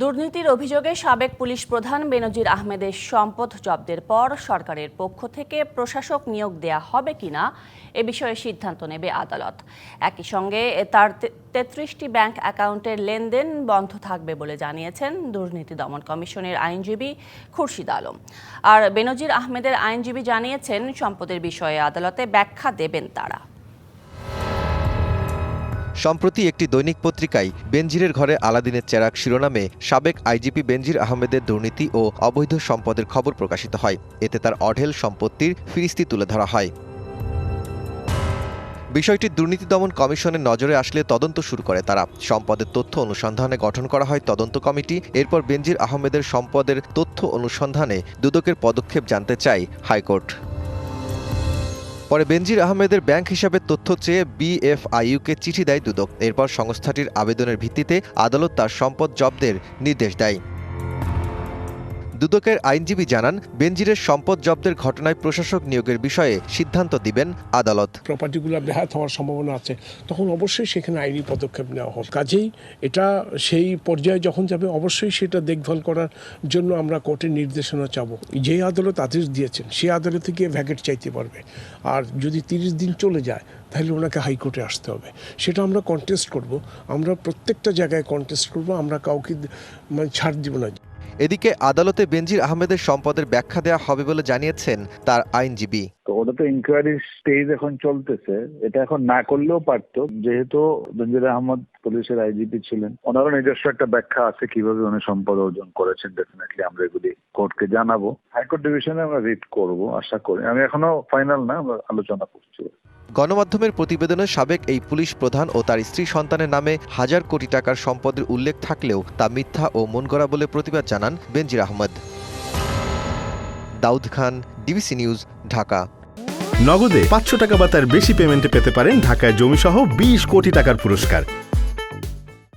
দুর্নীতির অভিযোগে সাবেক পুলিশ প্রধান বেনজির আহমেদের সম্পদ জব্দের পর সরকারের পক্ষ থেকে প্রশাসক নিয়োগ দেয়া হবে কিনা এ বিষয়ে সিদ্ধান্ত নেবে আদালত। একই সঙ্গে তার তেত্রিশটি ব্যাংক অ্যাকাউন্টের লেনদেন বন্ধ থাকবে বলে জানিয়েছেন দুর্নীতি দমন কমিশনের আইনজীবী খুরশিদ আলম। আর বেনজির আহমেদের আইনজীবী জানিয়েছেন, সম্পদের বিষয়ে আদালতে ব্যাখ্যা দেবেন তারা। সম্প্রতি একটি দৈনিক পত্রিকায় বেনজিরের ঘরে আলাদিনের চেরাক শিরোনামে সাবেক আইজিপি বেনজির আহমেদের দুর্নীতি ও অবৈধ সম্পদের খবর প্রকাশিত হয়। এতে তার অঢেল সম্পত্তির ফিরিস্তি তুলে ধরা হয়। বিষয়টি দুর্নীতি দমন কমিশনের নজরে আসলে তদন্ত শুরু করে তারা। সম্পদের তথ্য অনুসন্ধানে গঠন করা হয় তদন্ত কমিটি। এরপর বেনজির আহমেদের সম্পদের তথ্য অনুসন্ধানে দুদকের পদক্ষেপ জানতে চায় হাইকোর্ট। পরে বেনজির আহমেদের ব্যাংক হিসাবের তথ্য চেয়ে বিএফআইইউকে চিঠি দেয় দুদক। এরপর সংস্থাটির আবেদনের ভিত্তিতে আদালত তার সম্পদ জব্দের নির্দেশ দেয়। দুদকের আইনজীবী জানান, বেনজিরের সম্পদ জব্দের ঘটনায় প্রশাসক নিয়োগের বিষয়ে সিদ্ধান্ত দিবেন আদালত। প্রপার্টিগুলো ব্যাহাত হওয়ার সম্ভাবনা আছে। তখন অবশ্যই সেখানে আইনি পদক্ষেপ নেওয়া হোক। কাজেই এটা সেই পর্যায়ে যখন যাবে, অবশ্যই সেটা দেখভাল করার জন্য আমরা কোর্টের নির্দেশনা চাব। যে আদালত আদেশ দিয়েছেন সেই আদালতে গিয়ে ভ্যাকেট চাইতে পারবে। আর যদি তিরিশ দিন চলে যায়, তাহলে ওনাকে হাইকোর্টে আসতে হবে। সেটা আমরা কন্টেস্ট করব। আমরা প্রত্যেকটা জায়গায় কন্টেস্ট করব। আমরা কাউকে মানে ছাড় দিব না। এদিকে আদালতে বেনজির আহমেদের সম্পদের ব্যাখ্যা দেওয়া হবে বলে জানিয়েছেন তার আইনজীবী। ওটা তো ইনকোয়ারি স্টেজ এখন চলতেছে। এটা এখন না করলেও পারতো। যেহেতু বেনজির আহমদ পুলিশের আইজিপি ছিলেন, ওনারও নিজস্ব একটা ব্যাখ্যা আছে কীভাবে উনি সম্পদ অর্জন করেছেন। ডেফিনেটলি আমরা এগুলি কোর্টকে জানাব। হাইকোর্ট ডিভিশনে আমরা রিড করব, আশা করি। আমি এখনও ফাইনাল না, আমরা আলোচনা করছি। গণমাধ্যমের প্রতিবেদনে সাবেক এই পুলিশ প্রধান ও তার স্ত্রী সন্তানের নামে হাজার কোটি টাকার সম্পদের উল্লেখ থাকলেও তা মিথ্যা ও মনগড়া বলে প্রতিবাদ জানান Benazir Ahmad. Daud Khan, DBC news, Dhaka. নগদে পাঁচশো টাকা বা তার বেশি পেমেন্টে পেতে পারেন ঢাকায় জমিসহ বিশ কোটি টাকার পুরস্কার।